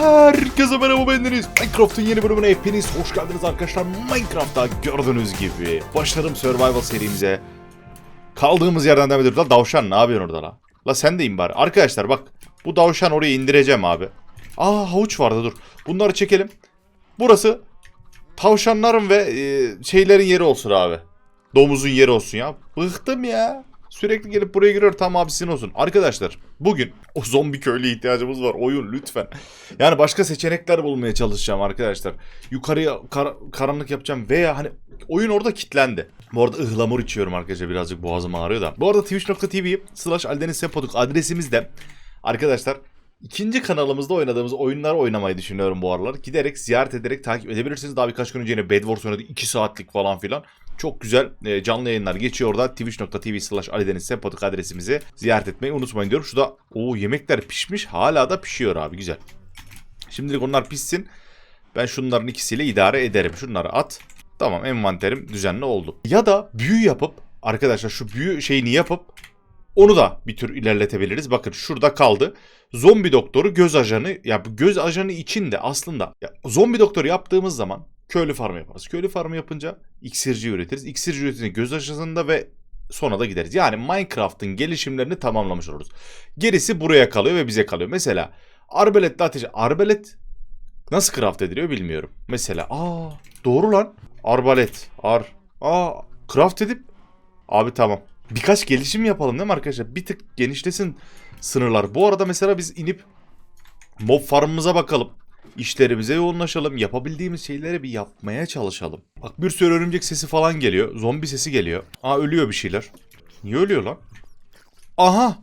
Herkese merhaba bendeniz. Minecraft'ın yeni bölümüne hepiniz hoş geldiniz arkadaşlar. Minecraft'ta gördüğünüz gibi başladım Survival serimize. Kaldığımız yerden devam ediyoruz. La davşan ne yapıyorsun orada la? La sen de in bari. Arkadaşlar bak bu davşan oraya indireceğim abi. Aa havuç vardı dur. Bunları çekelim. Burası tavşanların ve e, şeylerin yeri olsun abi. Domuzun yeri olsun ya. Bıktım ya. Sürekli gelip buraya giriyor tam abisin olsun. Arkadaşlar bugün o zombi köylü ihtiyacımız var. Oyun lütfen. Yani başka seçenekler bulmaya çalışacağım arkadaşlar. Yukarıya kar- karanlık yapacağım veya hani oyun orada kilitlendi. Bu arada ıhlamur içiyorum arkadaşlar birazcık boğazım ağrıyor da. Bu arada twitch.tv slash Aldeniz Sempoduk adresimizde arkadaşlar ikinci kanalımızda oynadığımız oyunları oynamayı düşünüyorum bu aralar. Giderek ziyaret ederek takip edebilirsiniz. Daha birkaç gün önce yine Bed Wars oynadık 2 saatlik falan filan. Çok güzel e, canlı yayınlar geçiyor orada. Twitch.tv slash Alideniz Sempoduk adresimizi ziyaret etmeyi unutmayın diyorum. Şurada o yemekler pişmiş hala da pişiyor abi güzel. Şimdilik onlar pişsin. Ben şunların ikisiyle idare ederim. Şunları at. Tamam envanterim düzenli oldu. Ya da büyü yapıp arkadaşlar şu büyü şeyini yapıp onu da bir tür ilerletebiliriz. Bakın şurada kaldı. Zombi doktoru göz ajanı ya göz ajanı için de aslında ya, zombi doktoru yaptığımız zaman köylü farmı yaparız. Köylü farmı yapınca iksirci üretiriz. İksirci üretince göz ajanında ve sona da gideriz. Yani Minecraft'ın gelişimlerini tamamlamış oluruz. Gerisi buraya kalıyor ve bize kalıyor. Mesela arbaletle ateş. Arbalet nasıl craft ediliyor bilmiyorum. Mesela aa doğru lan. Arbalet. Ar. Aa craft edip abi tamam. Birkaç gelişim yapalım değil mi arkadaşlar? Bir tık genişlesin sınırlar. Bu arada mesela biz inip mob farmımıza bakalım. İşlerimize yoğunlaşalım. Yapabildiğimiz şeyleri bir yapmaya çalışalım. Bak bir sürü örümcek sesi falan geliyor. Zombi sesi geliyor. Aa ölüyor bir şeyler. Niye ölüyor lan? Aha.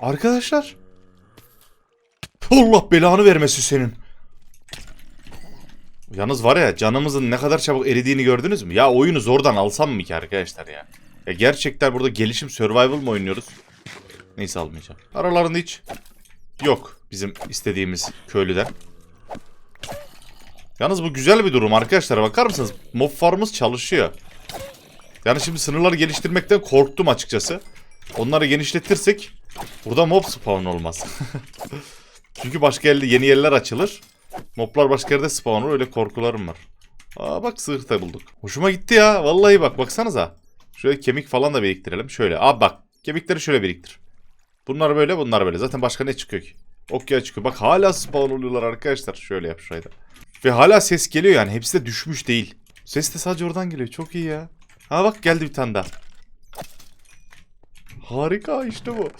Arkadaşlar. Allah belanı vermesi senin. Yalnız var ya canımızın ne kadar çabuk eridiğini gördünüz mü? Ya oyunu zordan alsam mı ki arkadaşlar ya? Ya gerçekten burada gelişim survival mı oynuyoruz? Neyse almayacağım. Aralarında hiç yok bizim istediğimiz köylüden. Yalnız bu güzel bir durum arkadaşlar bakar mısınız? Mob farmımız çalışıyor. Yani şimdi sınırları geliştirmekten korktum açıkçası. Onları genişletirsek burada mob spawn olmaz. Çünkü başka yerde yeni yerler açılır. Moblar başka yerde spawn olur öyle korkularım var. Aa bak sığır bulduk. Hoşuma gitti ya. Vallahi bak baksanıza. Şöyle kemik falan da biriktirelim. Şöyle. Aa bak. Kemikleri şöyle biriktir. Bunlar böyle bunlar böyle. Zaten başka ne çıkıyor ki? Okya çıkıyor. Bak hala spawn oluyorlar arkadaşlar. Şöyle yap şurayı da. Ve hala ses geliyor yani. Hepsi de düşmüş değil. Ses de sadece oradan geliyor. Çok iyi ya. Ha bak geldi bir tane daha. Harika işte bu.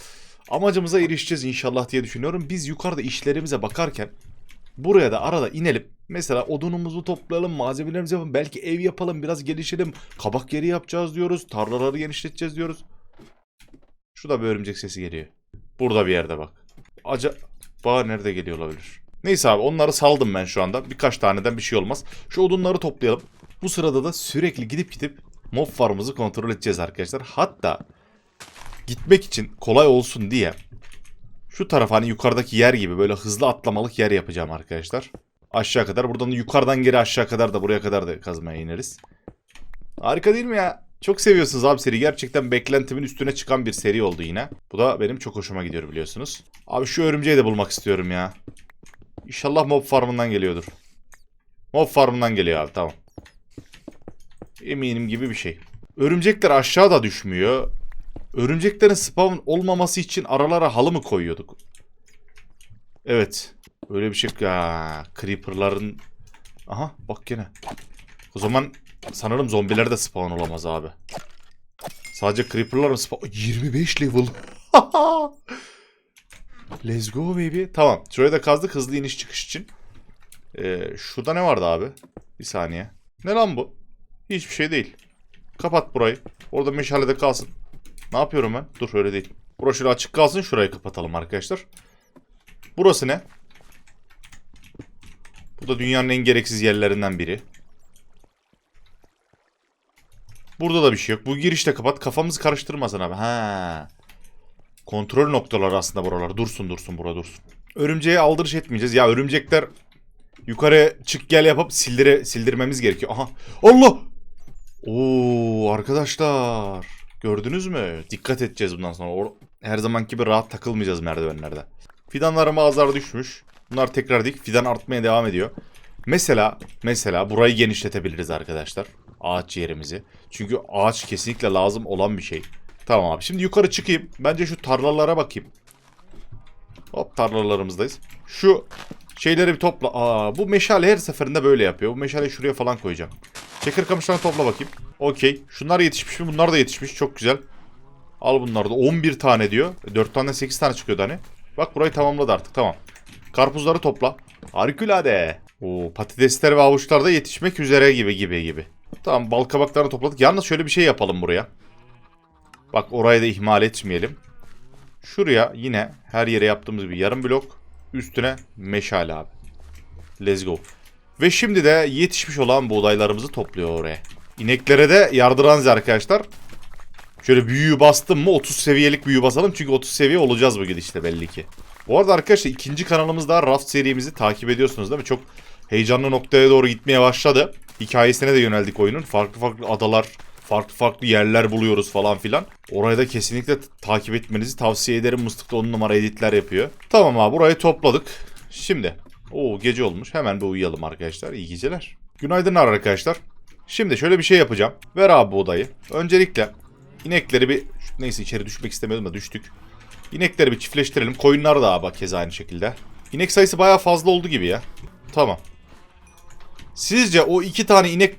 Amacımıza erişeceğiz inşallah diye düşünüyorum. Biz yukarıda işlerimize bakarken buraya da arada inelim. Mesela odunumuzu toplayalım, malzemelerimizi yapalım. Belki ev yapalım, biraz gelişelim. Kabak yeri yapacağız diyoruz. Tarlaları genişleteceğiz diyoruz. Şurada bir örümcek sesi geliyor. Burada bir yerde bak. Acaba nerede geliyor olabilir? Neyse abi onları saldım ben şu anda. Birkaç taneden bir şey olmaz. Şu odunları toplayalım. Bu sırada da sürekli gidip gidip mob farmımızı kontrol edeceğiz arkadaşlar. Hatta gitmek için kolay olsun diye şu taraf hani yukarıdaki yer gibi böyle hızlı atlamalık yer yapacağım arkadaşlar. Aşağı kadar. Buradan da yukarıdan geri aşağı kadar da buraya kadar da kazmaya ineriz. Harika değil mi ya? Çok seviyorsunuz abi seri. Gerçekten beklentimin üstüne çıkan bir seri oldu yine. Bu da benim çok hoşuma gidiyor biliyorsunuz. Abi şu örümceği de bulmak istiyorum ya. İnşallah mob farmından geliyordur. Mob farmından geliyor abi tamam. Eminim gibi bir şey. Örümcekler aşağıda düşmüyor. Örümceklerin spawn olmaması için aralara halı mı koyuyorduk? Evet. Öyle bir şey. Ha, creeper'ların... Aha bak gene. O zaman sanırım zombiler de spawn olamaz abi. Sadece creeper'lar mı spawn... 25 level. Let's go baby. Tamam. Şuraya da kazdık hızlı iniş çıkış için. Ee, şurada ne vardı abi? Bir saniye. Ne lan bu? Hiçbir şey değil. Kapat burayı. Orada meşalede kalsın. Ne yapıyorum ben? Dur öyle değil. Burası şöyle açık kalsın. Şurayı kapatalım arkadaşlar. Burası ne? Bu da dünyanın en gereksiz yerlerinden biri. Burada da bir şey yok. Bu girişte kapat. Kafamızı karıştırmasın abi. Ha. Kontrol noktaları aslında buralar. Dursun dursun bura dursun. Örümceğe aldırış etmeyeceğiz. Ya örümcekler yukarı çık gel yapıp sildire, sildirmemiz gerekiyor. Aha. Allah! Oo arkadaşlar. Gördünüz mü? Dikkat edeceğiz bundan sonra. Or- Her zamanki gibi rahat takılmayacağız merdivenlerde. Fidanlarıma azar düşmüş. Bunlar tekrar dik. Fidan artmaya devam ediyor. Mesela mesela burayı genişletebiliriz arkadaşlar. Ağaç yerimizi. Çünkü ağaç kesinlikle lazım olan bir şey. Tamam abi. Şimdi yukarı çıkayım. Bence şu tarlalara bakayım. Hop tarlalarımızdayız. Şu şeyleri bir topla. Aa, bu meşale her seferinde böyle yapıyor. Bu meşaleyi şuraya falan koyacağım. Çakır kamışlarını topla bakayım. Okey. Şunlar yetişmiş mi? Bunlar da yetişmiş. Çok güzel. Al bunları da. 11 tane diyor. 4 tane 8 tane çıkıyordu hani. Bak burayı tamamladı artık. Tamam. Karpuzları topla. Harikulade. Oo, patatesler ve avuçlar da yetişmek üzere gibi gibi gibi. Tamam bal kabaklarını topladık. Yalnız şöyle bir şey yapalım buraya. Bak orayı da ihmal etmeyelim. Şuraya yine her yere yaptığımız gibi yarım blok. Üstüne meşale abi. Let's go. Ve şimdi de yetişmiş olan buğdaylarımızı topluyor oraya. İneklere de yardıranız arkadaşlar. Şöyle büyüyü bastım mı 30 seviyelik büyü basalım. Çünkü 30 seviye olacağız bu gidişte belli ki. Bu arada arkadaşlar ikinci kanalımızda Raft serimizi takip ediyorsunuz değil mi? Çok heyecanlı noktaya doğru gitmeye başladı. Hikayesine de yöneldik oyunun. Farklı farklı adalar, farklı farklı yerler buluyoruz falan filan. Orayı da kesinlikle takip etmenizi tavsiye ederim. Mıstık da on numara editler yapıyor. Tamam abi burayı topladık. Şimdi. Oo gece olmuş. Hemen bir uyuyalım arkadaşlar. İyi geceler. Günaydınlar arkadaşlar. Şimdi şöyle bir şey yapacağım. Ver abi bu odayı. Öncelikle inekleri bir... Neyse içeri düşmek istemiyordum da düştük. İnekleri bir çiftleştirelim. Koyunlar da bak kez aynı şekilde. İnek sayısı bayağı fazla oldu gibi ya. Tamam. Sizce o iki tane inek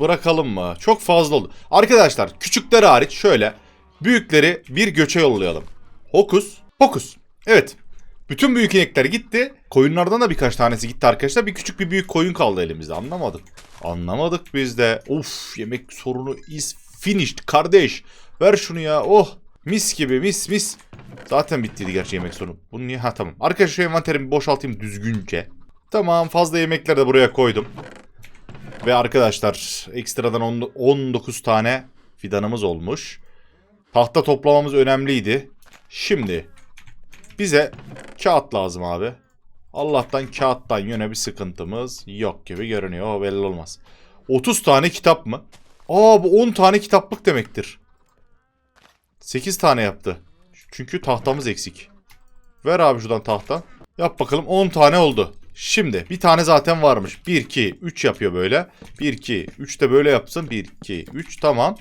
bırakalım mı? Çok fazla oldu. Arkadaşlar küçükleri hariç şöyle. Büyükleri bir göçe yollayalım. Hokus pokus. Evet. Bütün büyük inekler gitti. Koyunlardan da birkaç tanesi gitti arkadaşlar. Bir küçük bir büyük koyun kaldı elimizde. Anlamadık. Anlamadık biz de. Of yemek sorunu is finished kardeş. Ver şunu ya. Oh. Mis gibi mis mis. Zaten bittiydi gerçi yemek sorunu. Bunu niye? Ha tamam. Arkadaşlar şu envanterimi boşaltayım düzgünce. Tamam fazla yemekleri de buraya koydum. Ve arkadaşlar ekstradan on- 19 tane fidanımız olmuş. Tahta toplamamız önemliydi. Şimdi bize kağıt lazım abi. Allah'tan kağıttan yöne bir sıkıntımız yok gibi görünüyor. O belli olmaz. 30 tane kitap mı? Aa bu 10 tane kitaplık demektir. 8 tane yaptı. Çünkü tahtamız eksik. Ver abi şuradan tahta. Yap bakalım 10 tane oldu. Şimdi bir tane zaten varmış. 1, 2, 3 yapıyor böyle. 1, 2, 3 de böyle yapsın. 1, 2, 3 tamam.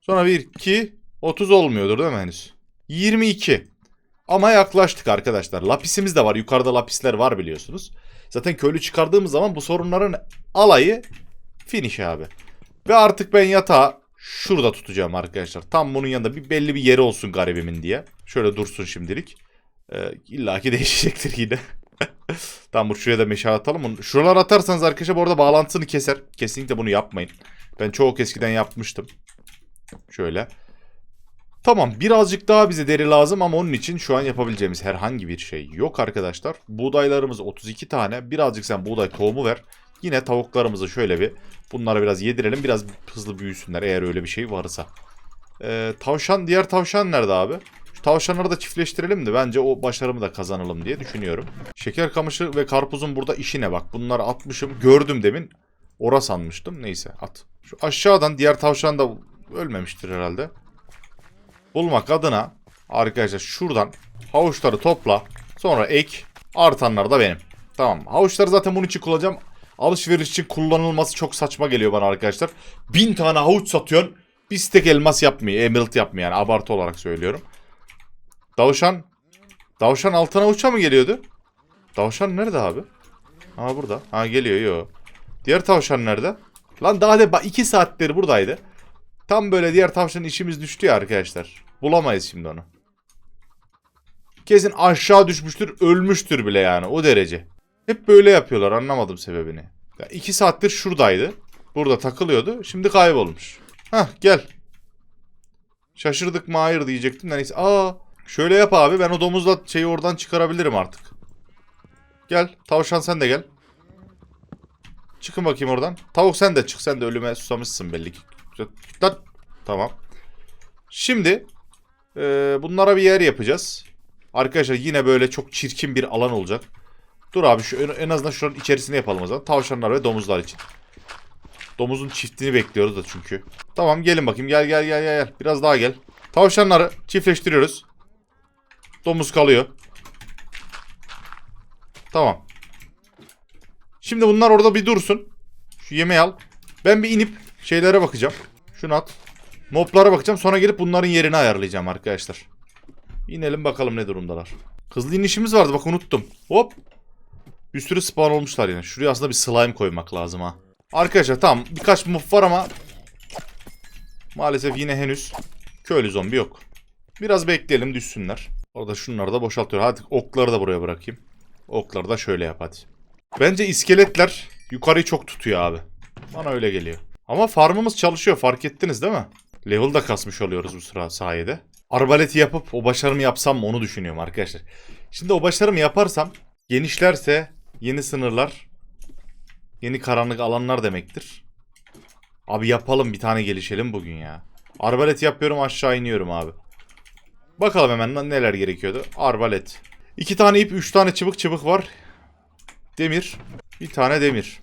Sonra 1, 2, 30 olmuyordur değil mi henüz? 22. Ama yaklaştık arkadaşlar. Lapisimiz de var. Yukarıda lapisler var biliyorsunuz. Zaten köylü çıkardığımız zaman bu sorunların alayı finish abi. Ve artık ben yatağı şurada tutacağım arkadaşlar. Tam bunun yanında bir belli bir yeri olsun garibimin diye. Şöyle dursun şimdilik. Ee, İlla ki değişecektir yine. Tamam bu şuraya da meşale atalım. Şuralara atarsanız arkadaşlar bu arada bağlantısını keser. Kesinlikle bunu yapmayın. Ben çok eskiden yapmıştım. Şöyle. Tamam birazcık daha bize deri lazım ama onun için şu an yapabileceğimiz herhangi bir şey yok arkadaşlar. Buğdaylarımız 32 tane. Birazcık sen buğday tohumu ver. Yine tavuklarımızı şöyle bir bunlara biraz yedirelim. Biraz hızlı büyüsünler eğer öyle bir şey varsa. Ee, tavşan diğer tavşan nerede abi? Şu tavşanları da çiftleştirelim de bence o başarımı da kazanalım diye düşünüyorum. Şeker kamışı ve karpuzun burada işine bak. Bunları atmışım. Gördüm demin. Ora sanmıştım. Neyse at. Şu aşağıdan diğer tavşan da ölmemiştir herhalde. Bulmak adına arkadaşlar şuradan havuçları topla. Sonra ek. Artanlar da benim. Tamam. Havuçları zaten bunun için kullanacağım. Alışveriş için kullanılması çok saçma geliyor bana arkadaşlar. Bin tane havuç satıyorsun. Bir stek elmas yapmıyor. Emerald yapmıyor yani. Abartı olarak söylüyorum. Davuşan. Davuşan altına uça mı geliyordu? Davuşan nerede abi? Ha burada. Ha geliyor yo. Diğer tavşan nerede? Lan daha de 2 saattir buradaydı. Tam böyle diğer tavşanın işimiz düştü ya arkadaşlar. Bulamayız şimdi onu. Kesin aşağı düşmüştür, ölmüştür bile yani o derece. Hep böyle yapıyorlar anlamadım sebebini. Ya saattir şuradaydı. Burada takılıyordu. Şimdi kaybolmuş. Hah gel. Şaşırdık mı hayır diyecektim neyse. Aa şöyle yap abi ben o domuzla şeyi oradan çıkarabilirim artık. Gel tavşan sen de gel. Çıkın bakayım oradan. Tavuk sen de çık sen de ölüme susamışsın belli ki. Tamam. Şimdi e, bunlara bir yer yapacağız. Arkadaşlar yine böyle çok çirkin bir alan olacak. Dur abi şu en- azından şuranın içerisine yapalım o zaman. Tavşanlar ve domuzlar için. Domuzun çiftini bekliyoruz da çünkü. Tamam gelin bakayım gel gel gel. gel. Biraz daha gel. Tavşanları çiftleştiriyoruz. Domuz kalıyor. Tamam. Şimdi bunlar orada bir dursun. Şu yemeği al. Ben bir inip şeylere bakacağım. Şunu at. Moblara bakacağım. Sonra gelip bunların yerini ayarlayacağım arkadaşlar. İnelim bakalım ne durumdalar. Hızlı inişimiz vardı bak unuttum. Hop. Bir sürü spawn olmuşlar yine. Şuraya aslında bir slime koymak lazım ha. Arkadaşlar tamam birkaç mob var ama maalesef yine henüz köylü zombi yok. Biraz bekleyelim düşsünler. Orada şunları da boşaltıyor. Hadi okları da buraya bırakayım. Okları da şöyle yap hadi. Bence iskeletler yukarıyı çok tutuyor abi. Bana öyle geliyor. Ama farmımız çalışıyor fark ettiniz değil mi? Level da kasmış oluyoruz bu sıra sayede. Arbaleti yapıp o başarımı yapsam mı onu düşünüyorum arkadaşlar. Şimdi o başarımı yaparsam genişlerse yeni sınırlar, yeni karanlık alanlar demektir. Abi yapalım bir tane gelişelim bugün ya. Arbalet yapıyorum aşağı iniyorum abi. Bakalım hemen neler gerekiyordu. Arbalet. İki tane ip, üç tane çıbık çıbık var. Demir. Bir tane demir.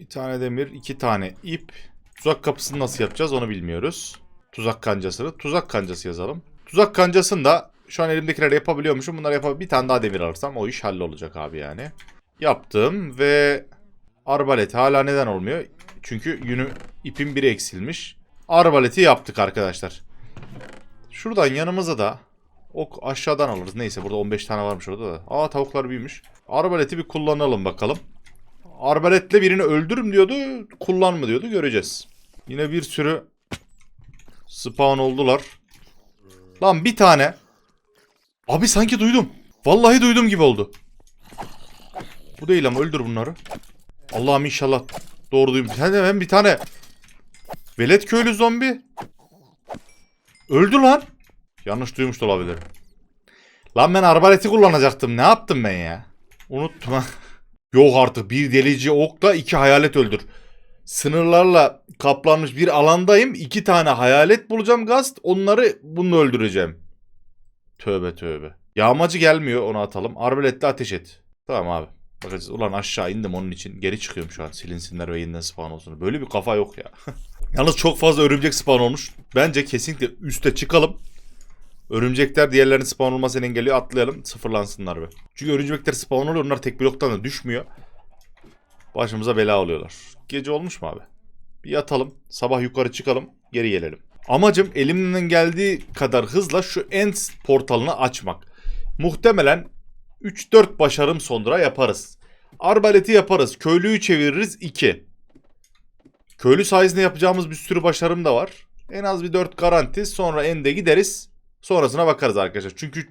Bir tane demir, iki tane ip. Tuzak kapısını nasıl yapacağız onu bilmiyoruz. Tuzak kancasını. Tuzak kancası yazalım. Tuzak kancasını da şu an elimdekileri yapabiliyormuşum. Bunları yapabilir. Bir tane daha demir alırsam o iş hallolacak abi yani. Yaptım ve arbalet hala neden olmuyor? Çünkü yünü ipin biri eksilmiş. Arbaleti yaptık arkadaşlar. Şuradan yanımıza da ok aşağıdan alırız. Neyse burada 15 tane varmış orada da. Aa tavuklar büyümüş. Arbaleti bir kullanalım bakalım. Arbaletle birini öldürüm diyordu. Kullanma diyordu. Göreceğiz. Yine bir sürü spawn oldular. Lan bir tane. Abi sanki duydum. Vallahi duydum gibi oldu. Bu değil ama öldür bunları. Allah'ım inşallah doğru de ben bir tane velet köylü zombi. Öldü lan. Yanlış duymuş da olabilirim. Lan ben arbaleti kullanacaktım. Ne yaptım ben ya? Unuttum ha. Yok artık bir delici okla iki hayalet öldür. Sınırlarla kaplanmış bir alandayım. İki tane hayalet bulacağım gast. Onları bununla öldüreceğim. Tövbe tövbe. Yağmacı gelmiyor onu atalım. Arbaletle ateş et. Tamam abi. Bakacağız. Ulan aşağı indim onun için. Geri çıkıyorum şu an. Silinsinler ve yeniden spawn olsun. Böyle bir kafa yok ya. Yalnız çok fazla örümcek spawn olmuş. Bence kesinlikle üste çıkalım. Örümcekler diğerlerinin spawn olmasını engelliyor. Atlayalım sıfırlansınlar be. Çünkü örümcekler spawn oluyor. Onlar tek bloktan da düşmüyor. Başımıza bela oluyorlar. Gece olmuş mu abi? Bir yatalım. Sabah yukarı çıkalım. Geri gelelim. Amacım elimden geldiği kadar hızla şu end portalını açmak. Muhtemelen 3-4 başarım sonra yaparız. Arbaleti yaparız. Köylüyü çeviririz 2. Köylü sayesinde yapacağımız bir sürü başarım da var. En az bir 4 garanti. Sonra ende gideriz. Sonrasına bakarız arkadaşlar. Çünkü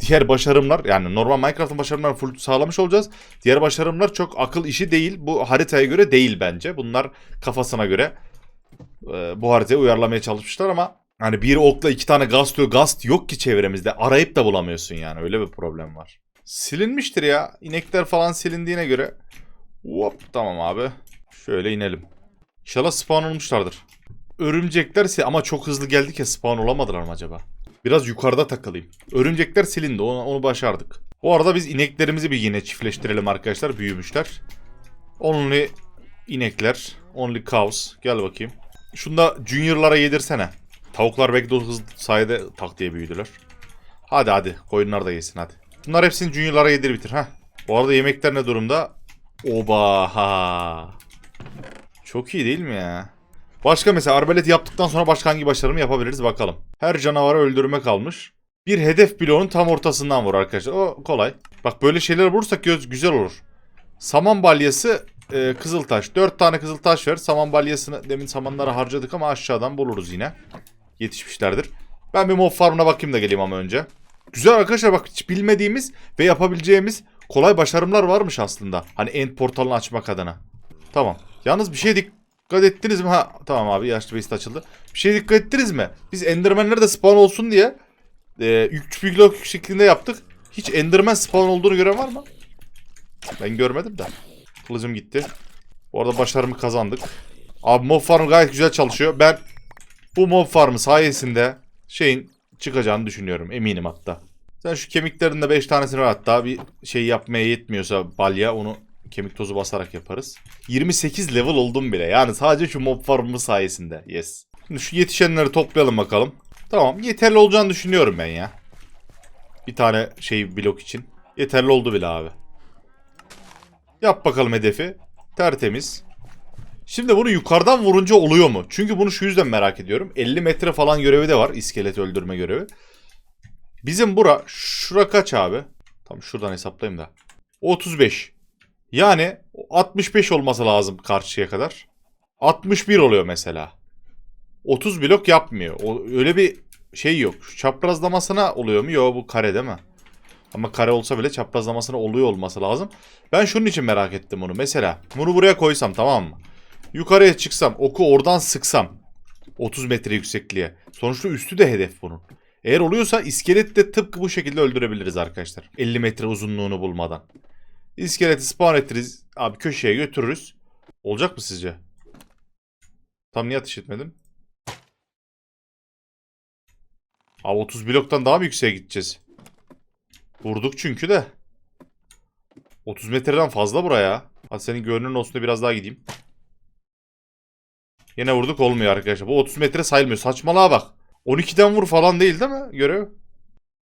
diğer başarımlar yani normal Minecraft'ın başarımlarını full sağlamış olacağız. Diğer başarımlar çok akıl işi değil. Bu haritaya göre değil bence. Bunlar kafasına göre e, bu haritayı uyarlamaya çalışmışlar ama hani bir okla iki tane diyor. Gast yok ki çevremizde. Arayıp da bulamıyorsun yani. Öyle bir problem var. Silinmiştir ya. İnekler falan silindiğine göre. Hop tamam abi. Şöyle inelim. İnşallah spawn olmuşlardır. Örümcekler si- ama çok hızlı geldik ya spawn olamadılar mı acaba? Biraz yukarıda takılayım. Örümcekler silindi onu, onu başardık. Bu arada biz ineklerimizi bir yine çiftleştirelim arkadaşlar. Büyümüşler. Only inekler. Only cows. Gel bakayım. Şunda juniorlara yedirsene. Tavuklar belki de o hız sayede tak diye büyüdüler. Hadi hadi koyunlar da yesin hadi. Bunlar hepsini juniorlara yedir bitir ha. Bu arada yemekler ne durumda? Oba ha. Çok iyi değil mi ya? Başka mesela arbalet yaptıktan sonra başka hangi başarımı yapabiliriz bakalım. Her canavarı öldürme kalmış. Bir hedef bloğunun tam ortasından vur arkadaşlar. O kolay. Bak böyle şeyler bulursak göz güzel olur. Saman balyası e, kızıltaş. 4 tane kızıltaş ver. Saman balyasını demin samanlara harcadık ama aşağıdan buluruz yine. Yetişmişlerdir. Ben bir mob farmına bakayım da geleyim ama önce. Güzel arkadaşlar bak hiç bilmediğimiz ve yapabileceğimiz kolay başarımlar varmış aslında. Hani end portalını açmak adına. Tamam. Yalnız bir şey dikkat ettiniz mi? Ha tamam abi yaşlı beast açıldı. Bir şey dikkat ettiniz mi? Biz endermenler de spawn olsun diye e, 3 blok şeklinde yaptık. Hiç enderman spawn olduğunu gören var mı? Ben görmedim de. Kılıcım gitti. Bu arada başarımı kazandık. Abi mob farm gayet güzel çalışıyor. Ben bu mob farmı sayesinde şeyin çıkacağını düşünüyorum. Eminim hatta. Sen şu kemiklerin de 5 tanesini hatta bir şey yapmaya yetmiyorsa balya onu kemik tozu basarak yaparız. 28 level oldum bile. Yani sadece şu mob farmı sayesinde. Yes. Şimdi şu yetişenleri toplayalım bakalım. Tamam yeterli olacağını düşünüyorum ben ya. Bir tane şey blok için. Yeterli oldu bile abi. Yap bakalım hedefi. Tertemiz. Şimdi bunu yukarıdan vurunca oluyor mu? Çünkü bunu şu yüzden merak ediyorum. 50 metre falan görevi de var. iskelet öldürme görevi. Bizim bura şura kaç abi? Tam şuradan hesaplayayım da. 35. Yani 65 olması lazım karşıya kadar. 61 oluyor mesela. 30 blok yapmıyor. O, öyle bir şey yok. Şu çaprazlamasına oluyor mu? Yok bu kare değil mi? Ama kare olsa bile çaprazlamasına oluyor olması lazım. Ben şunun için merak ettim bunu. Mesela bunu buraya koysam tamam mı? Yukarıya çıksam oku oradan sıksam 30 metre yüksekliğe. Sonuçta üstü de hedef bunun. Eğer oluyorsa iskelet de tıpkı bu şekilde öldürebiliriz arkadaşlar. 50 metre uzunluğunu bulmadan. İskeleti spawn ettiririz. Abi köşeye götürürüz. Olacak mı sizce? Tam niye ateş etmedim? Abi 30 bloktan daha mı yükseğe gideceğiz? Vurduk çünkü de. 30 metreden fazla buraya. Hadi senin görünün olsun da biraz daha gideyim. Yine vurduk olmuyor arkadaşlar. Bu 30 metre sayılmıyor. Saçmalığa bak. 12'den vur falan değil değil mi görev?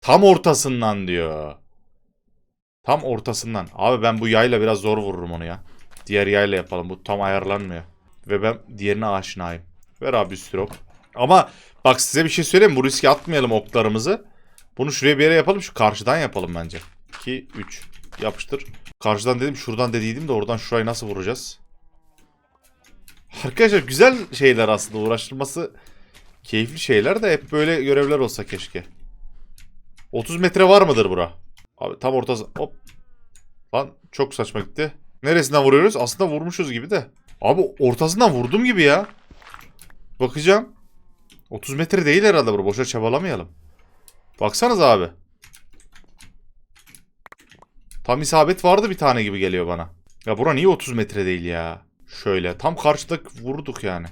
Tam ortasından diyor. Tam ortasından. Abi ben bu yayla biraz zor vururum onu ya. Diğer yayla yapalım. Bu tam ayarlanmıyor. Ve ben diğerine aşinayım. Ver abi üstü ok. Ama bak size bir şey söyleyeyim? Bu riski atmayalım oklarımızı. Bunu şuraya bir yere yapalım. Şu karşıdan yapalım bence. 2, 3. Yapıştır. Karşıdan dedim şuradan dediydim de oradan şurayı nasıl vuracağız? Arkadaşlar güzel şeyler aslında uğraştırması keyifli şeyler de hep böyle görevler olsa keşke. 30 metre var mıdır bura? Abi tam ortası. Hop. Lan çok saçma gitti. Neresinden vuruyoruz? Aslında vurmuşuz gibi de. Abi ortasından vurdum gibi ya. Bakacağım. 30 metre değil herhalde bura. Boşa çabalamayalım. Baksanız abi. Tam isabet vardı bir tane gibi geliyor bana. Ya bura niye 30 metre değil ya? Şöyle tam karşıda vurduk yani.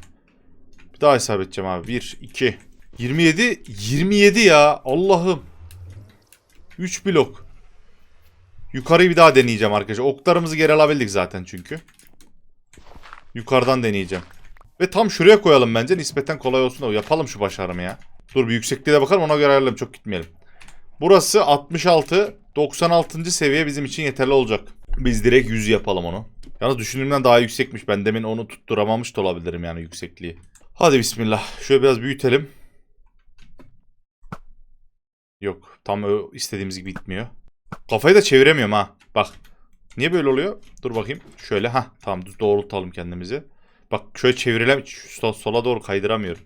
Bir daha hesap edeceğim abi. 1, 2, 27, 27 ya. Allah'ım. 3 blok. Yukarıyı bir daha deneyeceğim arkadaşlar. Oklarımızı geri alabildik zaten çünkü. Yukarıdan deneyeceğim. Ve tam şuraya koyalım bence. Nispeten kolay olsun da yapalım şu başarımı ya. Dur bir yüksekliğe de bakalım ona göre ayarlayalım. Çok gitmeyelim. Burası 66. 96. seviye bizim için yeterli olacak. Biz direkt 100 yapalım onu. Yalnız düşündüğümden daha yüksekmiş. Ben demin onu tutturamamış da olabilirim yani yüksekliği. Hadi bismillah. Şöyle biraz büyütelim. Yok. Tam istediğimiz gibi gitmiyor. Kafayı da çeviremiyorum ha. Bak. Niye böyle oluyor? Dur bakayım. Şöyle ha. Tamam doğrultalım kendimizi. Bak şöyle çevirelem. Şu sola doğru kaydıramıyorum.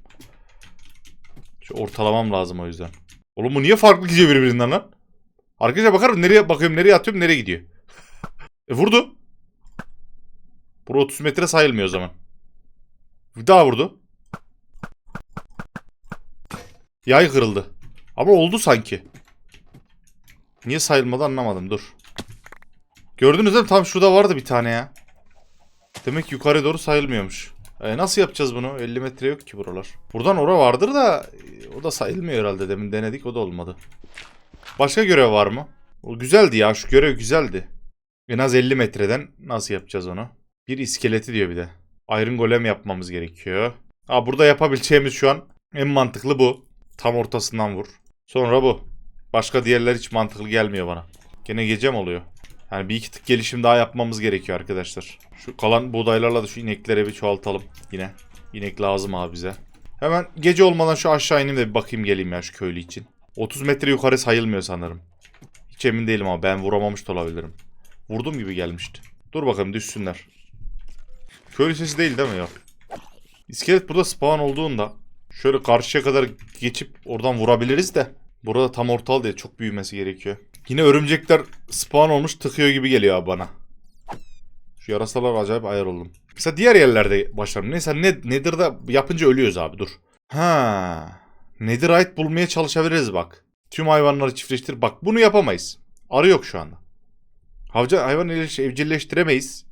Şu ortalamam lazım o yüzden. Oğlum bu niye farklı gidiyor birbirinden lan? Arkadaşlar bakarım nereye bakıyorum nereye atıyorum nereye gidiyor. e vurdu. Bura 30 metre sayılmıyor o zaman. Bir daha vurdu. Yay kırıldı. Ama oldu sanki. Niye sayılmadı anlamadım dur. Gördünüz değil mi? Tam şurada vardı bir tane ya. Demek yukarı doğru sayılmıyormuş. E, nasıl yapacağız bunu? 50 metre yok ki buralar. Buradan ora vardır da e, o da sayılmıyor herhalde. Demin denedik o da olmadı. Başka görev var mı? O güzeldi ya şu görev güzeldi. En az 50 metreden nasıl yapacağız onu? Bir iskeleti diyor bir de. Iron Golem yapmamız gerekiyor. Aa, burada yapabileceğimiz şu an en mantıklı bu. Tam ortasından vur. Sonra bu. Başka diğerler hiç mantıklı gelmiyor bana. Gene gece mi oluyor? Yani bir iki tık gelişim daha yapmamız gerekiyor arkadaşlar. Şu kalan buğdaylarla da şu inekleri bir çoğaltalım yine. İnek lazım abi bize. Hemen gece olmadan şu aşağı ineyim de bir bakayım geleyim ya şu köylü için. 30 metre yukarı sayılmıyor sanırım. Hiç emin değilim ama ben vuramamış da olabilirim. Vurdum gibi gelmişti. Dur bakalım düşsünler. Köylü sesi değil değil mi ya? İskelet burada spawn olduğunda şöyle karşıya kadar geçip oradan vurabiliriz de. Burada tam ortal diye çok büyümesi gerekiyor. Yine örümcekler spawn olmuş tıkıyor gibi geliyor abi bana. Şu yarasalar acayip ayar oldum. Mesela diğer yerlerde başlarım. Neyse ne, Nether'da yapınca ölüyoruz abi dur. Ha. Netherite bulmaya çalışabiliriz bak. Tüm hayvanları çiftleştir. Bak bunu yapamayız. Arı yok şu anda. Havcı hayvan evcilleştiremeyiz.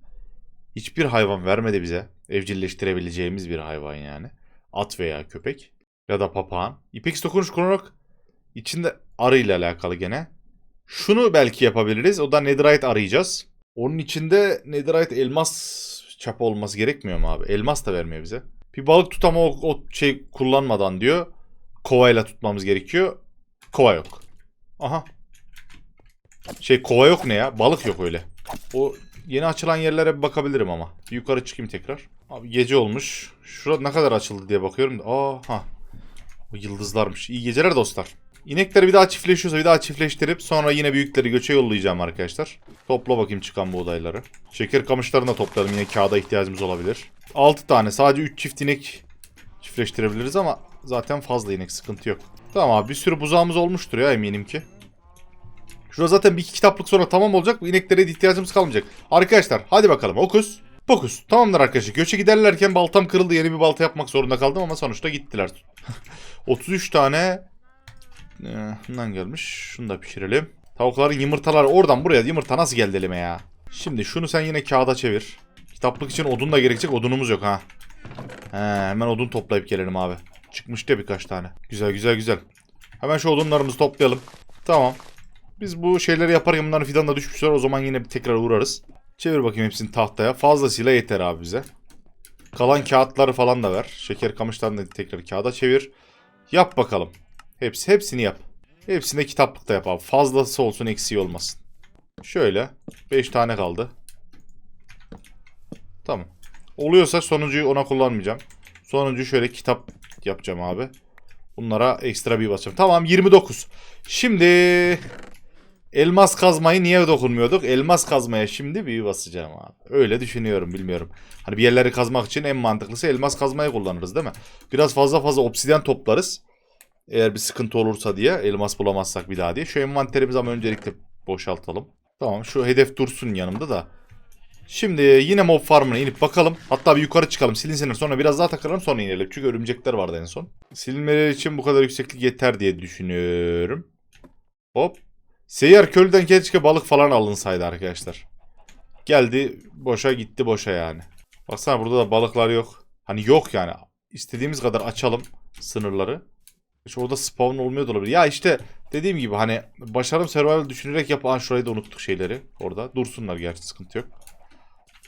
Hiçbir hayvan vermedi bize. Evcilleştirebileceğimiz bir hayvan yani. At veya köpek. Ya da papağan. İpex dokunuş kullanarak içinde arı ile alakalı gene. Şunu belki yapabiliriz. O da netherite arayacağız. Onun içinde netherite elmas çapı olması gerekmiyor mu abi? Elmas da vermiyor bize. Bir balık tut ama o, o şey kullanmadan diyor. Kovayla tutmamız gerekiyor. Kova yok. Aha. Şey kova yok ne ya? Balık yok öyle. O yeni açılan yerlere bir bakabilirim ama. Bir yukarı çıkayım tekrar. Abi gece olmuş. Şurada ne kadar açıldı diye bakıyorum. da- Aa ha. O yıldızlarmış. İyi geceler dostlar. İnekleri bir daha çiftleşiyorsa bir daha çiftleştirip sonra yine büyükleri göçe yollayacağım arkadaşlar. Topla bakayım çıkan buğdayları. Şeker kamışlarını da toplayalım. Yine kağıda ihtiyacımız olabilir. 6 tane. Sadece 3 çift inek çiftleştirebiliriz ama zaten fazla inek sıkıntı yok. Tamam abi bir sürü buzağımız olmuştur ya eminim ki. Şurada zaten bir iki kitaplık sonra tamam olacak. Bu ineklere ihtiyacımız kalmayacak. Arkadaşlar hadi bakalım okus. Pokus. Tamamdır arkadaşlar. Göçe giderlerken baltam kırıldı. Yeni bir balta yapmak zorunda kaldım ama sonuçta gittiler. 33 tane ee, bundan gelmiş. Şunu da pişirelim. Tavukların yumurtaları oradan buraya yumurta nasıl geldi elime ya? Şimdi şunu sen yine kağıda çevir. Kitaplık için odun da gerekecek. Odunumuz yok ha. He, hemen odun toplayıp gelelim abi. Çıkmıştı birkaç tane. Güzel güzel güzel. Hemen şu odunlarımızı toplayalım. Tamam. Biz bu şeyleri yaparken bunların fidanla düşmüşler. O zaman yine bir tekrar uğrarız. Çevir bakayım hepsini tahtaya. Fazlasıyla yeter abi bize. Kalan kağıtları falan da ver. Şeker kamışlarını da tekrar kağıda çevir. Yap bakalım. Hepsi, hepsini yap. Hepsini de kitaplıkta yap abi. Fazlası olsun eksiği olmasın. Şöyle. 5 tane kaldı. Tamam. Oluyorsa sonuncuyu ona kullanmayacağım. Sonuncuyu şöyle kitap yapacağım abi. Bunlara ekstra bir basacağım. Tamam 29. Şimdi elmas kazmayı niye dokunmuyorduk? Elmas kazmaya şimdi büyü basacağım abi. Öyle düşünüyorum bilmiyorum. Hani bir yerleri kazmak için en mantıklısı elmas kazmayı kullanırız değil mi? Biraz fazla fazla obsidyen toplarız. Eğer bir sıkıntı olursa diye elmas bulamazsak bir daha diye. Şu envanterimizi ama öncelikle boşaltalım. Tamam şu hedef dursun yanımda da. Şimdi yine mob farmına inip bakalım. Hatta bir yukarı çıkalım silinsinler sonra biraz daha takılalım sonra inelim. Çünkü örümcekler vardı en son. Silinmeleri için bu kadar yükseklik yeter diye düşünüyorum. Hop. Seyyar kölden keşke balık falan alınsaydı arkadaşlar. Geldi boşa gitti boşa yani. Baksana burada da balıklar yok. Hani yok yani. İstediğimiz kadar açalım sınırları. Hiç orada spawn olmuyor da olabilir. Ya işte dediğim gibi hani başarım survival düşünerek yap. Aa şurayı da unuttuk şeyleri orada. Dursunlar gerçi sıkıntı yok.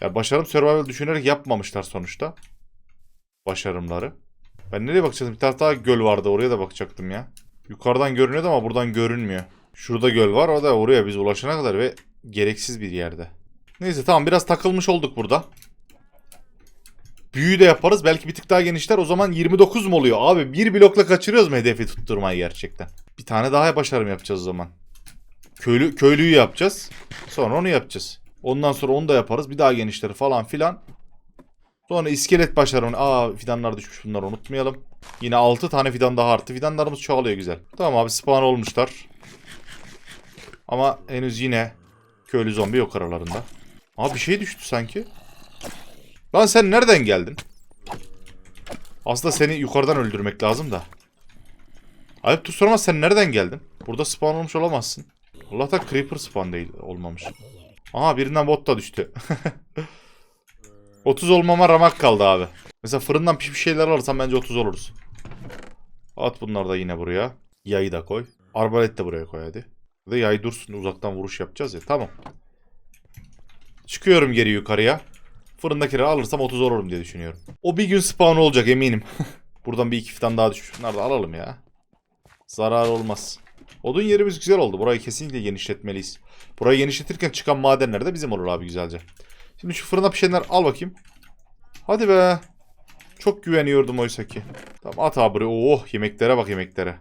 Ya başarım survival düşünerek yapmamışlar sonuçta. Başarımları. Ben nereye bakacağım? Bir tane daha göl vardı. Oraya da bakacaktım ya. Yukarıdan görünüyordu ama buradan görünmüyor. Şurada göl var. O da oraya biz ulaşana kadar ve gereksiz bir yerde. Neyse tamam biraz takılmış olduk burada. Büyü de yaparız. Belki bir tık daha genişler. O zaman 29 mu oluyor? Abi bir blokla kaçırıyoruz mu hedefi tutturmayı gerçekten? Bir tane daha başarım yapacağız o zaman. Köylü, köylüyü yapacağız. Sonra onu yapacağız. Ondan sonra onu da yaparız. Bir daha genişleri falan filan. Sonra iskelet başarımı. Aa fidanlar düşmüş bunları unutmayalım. Yine 6 tane fidan daha arttı. Fidanlarımız çoğalıyor güzel. Tamam abi spawn olmuşlar. Ama henüz yine köylü zombi yok aralarında. Aa bir şey düştü sanki. Lan sen nereden geldin? Aslında seni yukarıdan öldürmek lazım da. Ayıp tut sen nereden geldin? Burada spawn olmuş olamazsın. Allah'tan creeper spawn değil olmamış. Aha birinden bot da düştü. 30 olmama ramak kaldı abi. Mesela fırından pişmiş şeyler alırsam bence 30 oluruz. At bunları da yine buraya. Yayı da koy. Arbalet de buraya koy hadi. De yay dursun uzaktan vuruş yapacağız ya. Tamam. Çıkıyorum geri yukarıya. Fırındakileri alırsam 30 olurum diye düşünüyorum. O bir gün spawn olacak eminim. Buradan bir iki fidan daha düşmüş. Bunları da alalım ya. Zarar olmaz. Odun yerimiz güzel oldu. Burayı kesinlikle genişletmeliyiz. Burayı genişletirken çıkan madenler de bizim olur abi güzelce. Şimdi şu fırına pişenler al bakayım. Hadi be. Çok güveniyordum oysa ki. Tamam at abi. Oh yemeklere bak yemeklere.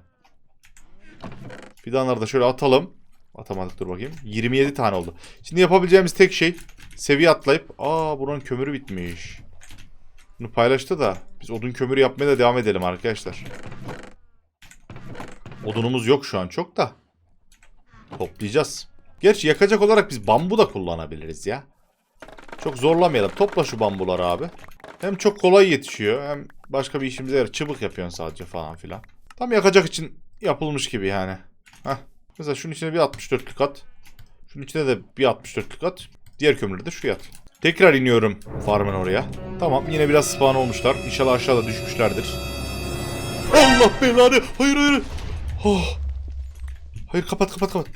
Fidanları da şöyle atalım. Atamadık dur bakayım. 27 tane oldu. Şimdi yapabileceğimiz tek şey seviye atlayıp aa buranın kömürü bitmiş. Bunu paylaştı da biz odun kömürü yapmaya da devam edelim arkadaşlar. Odunumuz yok şu an çok da. Toplayacağız. Gerçi yakacak olarak biz bambu da kullanabiliriz ya. Çok zorlamayalım. Topla şu bambuları abi. Hem çok kolay yetişiyor hem başka bir işimize yarar. Çıbık yapıyorsun sadece falan filan. Tam yakacak için yapılmış gibi yani. Heh. Mesela şunun içine bir 64'lük at. Şunun içine de bir 64'lük at. Diğer kömürleri de şuraya at. Tekrar iniyorum farmın oraya. Tamam yine biraz spawn olmuşlar. İnşallah aşağıda düşmüşlerdir. Allah belanı. Hayır hayır. Oh. Hayır kapat kapat kapat.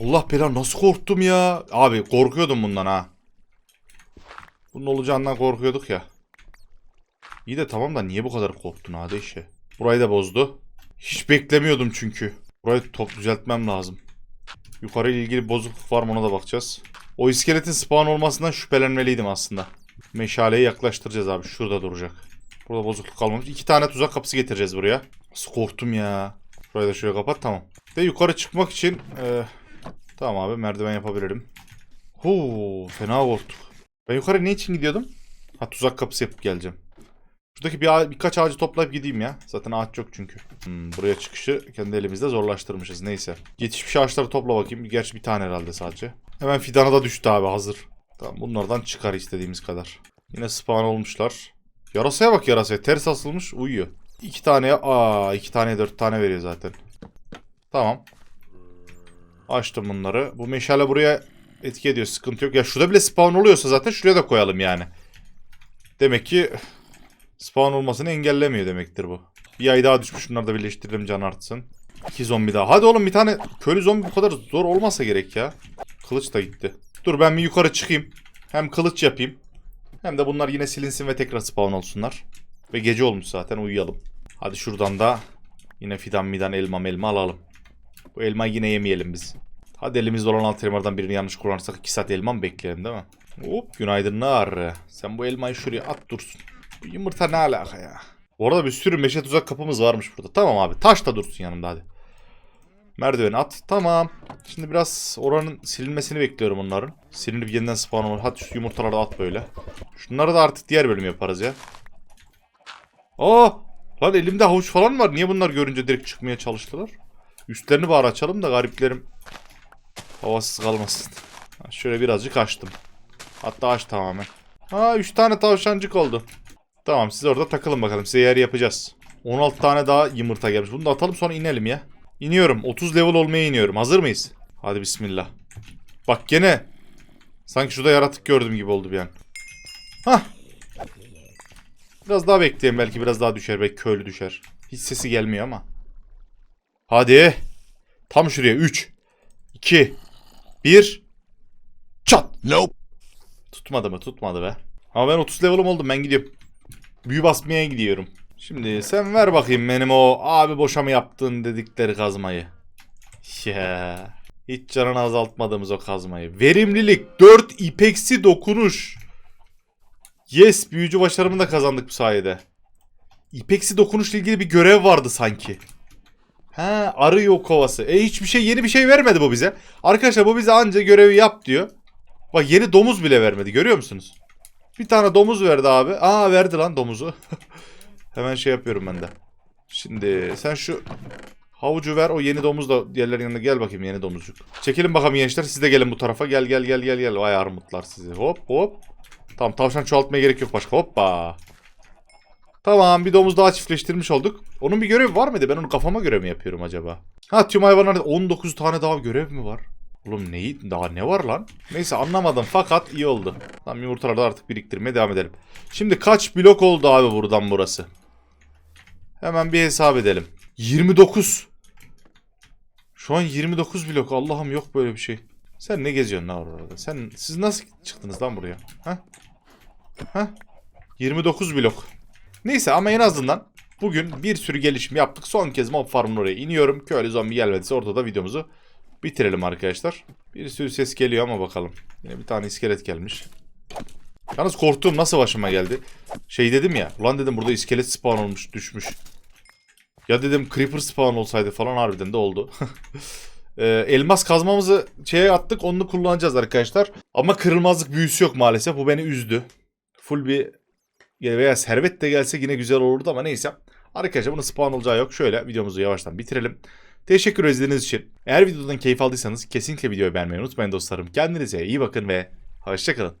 Allah belanı nasıl korktum ya. Abi korkuyordum bundan ha. Bunun olacağından korkuyorduk ya. İyi de tamam da niye bu kadar korktun hadi işe. Burayı da bozdu. Hiç beklemiyordum çünkü. Burayı top düzeltmem lazım. Yukarı ile ilgili bozukluk var mı ona da bakacağız. O iskeletin spawn olmasından şüphelenmeliydim aslında. Meşaleyi yaklaştıracağız abi. Şurada duracak. Burada bozukluk kalmamış. İki tane tuzak kapısı getireceğiz buraya. Nasıl korktum ya. Şurayı da şuraya kapat tamam. Ve yukarı çıkmak için... e, tamam abi merdiven yapabilirim. Huu fena korktuk. Ben yukarı ne için gidiyordum? Ha tuzak kapısı yapıp geleceğim. Şuradaki bir birkaç ağacı toplayıp gideyim ya. Zaten ağaç yok çünkü. Hmm, buraya çıkışı kendi elimizde zorlaştırmışız. Neyse. Yetişmiş ağaçları topla bakayım. Gerçi bir tane herhalde sadece. Hemen fidana da düştü abi hazır. Tamam bunlardan çıkar istediğimiz kadar. Yine spawn olmuşlar. Yarasaya bak yarasaya. Ters asılmış uyuyor. İki tane aa iki tane dört tane veriyor zaten. Tamam. Açtım bunları. Bu meşale buraya etki ediyor. Sıkıntı yok. Ya şurada bile spawn oluyorsa zaten şuraya da koyalım yani. Demek ki spawn olmasını engellemiyor demektir bu. Bir ay daha düşmüş. Bunları da birleştirelim can artsın. İki zombi daha. Hadi oğlum bir tane köylü zombi bu kadar zor olmasa gerek ya. Kılıç da gitti. Dur ben bir yukarı çıkayım. Hem kılıç yapayım. Hem de bunlar yine silinsin ve tekrar spawn olsunlar. Ve gece olmuş zaten uyuyalım. Hadi şuradan da yine fidan midan elma melma alalım. Bu elmayı yine yemeyelim biz. Hadi elimizde olan alt elmalardan birini yanlış kullanırsak 2 saat elma mı bekleyelim değil mi? Hop günaydınlar. Sen bu elmayı şuraya at dursun. Bu yumurta ne alaka ya? Bu arada bir sürü meşe tuzak kapımız varmış burada. Tamam abi taş da dursun yanımda hadi. Merdiveni at. Tamam. Şimdi biraz oranın silinmesini bekliyorum onların. Silinip yeniden spawn olur. Hadi şu yumurtaları da at böyle. Şunları da artık diğer bölüm yaparız ya. Aa! Lan elimde havuç falan var. Niye bunlar görünce direkt çıkmaya çalıştılar? Üstlerini bari açalım da gariplerim havasız kalmasın. Şöyle birazcık açtım. Hatta aç tamamen. Ha 3 tane tavşancık oldu. Tamam siz orada takılın bakalım. Size yer yapacağız. 16 tane daha yumurta gelmiş. Bunu da atalım sonra inelim ya. İniyorum. 30 level olmaya iniyorum. Hazır mıyız? Hadi bismillah. Bak gene. Sanki şurada yaratık gördüm gibi oldu bir an. Hah. Biraz daha bekleyelim. Belki biraz daha düşer. Belki köylü düşer. Hiç sesi gelmiyor ama. Hadi. Tam şuraya. 3. 2. 1. Çat. Nope. Tutmadı mı? Tutmadı be. Ama ben 30 level'ım oldum. Ben gidiyorum. Büyü basmaya gidiyorum. Şimdi sen ver bakayım benim o abi boşa mı yaptın dedikleri kazmayı. Ya. Hiç canını azaltmadığımız o kazmayı. Verimlilik 4 ipeksi dokunuş. Yes büyücü başarımını da kazandık bu sayede. İpeksi dokunuşla ilgili bir görev vardı sanki. Ha arı yok kovası. E hiçbir şey yeni bir şey vermedi bu bize. Arkadaşlar bu bize anca görevi yap diyor. Bak yeni domuz bile vermedi görüyor musunuz? Bir tane domuz verdi abi. Aa verdi lan domuzu. Hemen şey yapıyorum ben de. Şimdi sen şu havucu ver o yeni domuz da diğerlerin yanına gel bakayım yeni domuzcuk. Çekilin bakalım gençler siz de gelin bu tarafa. Gel gel gel gel gel. Vay armutlar sizi. Hop hop. Tamam tavşan çoğaltmaya gerek yok başka. Hoppa. Tamam bir domuz daha çiftleştirmiş olduk. Onun bir görevi var mıydı? Ben onu kafama göre mi yapıyorum acaba? Ha tüm hayvanlarda 19 tane daha görev mi var? Oğlum neyi? Daha ne var lan? Neyse anlamadım fakat iyi oldu. Tamam yumurtaları da artık biriktirmeye devam edelim. Şimdi kaç blok oldu abi buradan burası? Hemen bir hesap edelim. 29. Şu an 29 blok. Allah'ım yok böyle bir şey. Sen ne geziyorsun lan orada? Sen siz nasıl çıktınız lan buraya? Ha? Ha? 29 blok. Neyse ama en azından bugün bir sürü gelişim yaptık. Son kez mob farmın oraya iniyorum. Köylü zombi gelmediyse ortada videomuzu bitirelim arkadaşlar. Bir sürü ses geliyor ama bakalım. Yine bir tane iskelet gelmiş. Yalnız korktuğum nasıl başıma geldi? Şey dedim ya. Ulan dedim burada iskelet spawn olmuş düşmüş. Ya dedim creeper spawn olsaydı falan harbiden de oldu. Ee, elmas kazmamızı şeye attık onu kullanacağız arkadaşlar. Ama kırılmazlık büyüsü yok maalesef. Bu beni üzdü. Full bir veya servet de gelse yine güzel olurdu ama neyse. Arkadaşlar bunun spawn olacağı yok. Şöyle videomuzu yavaştan bitirelim. Teşekkür izlediğiniz için. Eğer videodan keyif aldıysanız kesinlikle videoyu beğenmeyi unutmayın dostlarım. Kendinize iyi bakın ve hoşçakalın.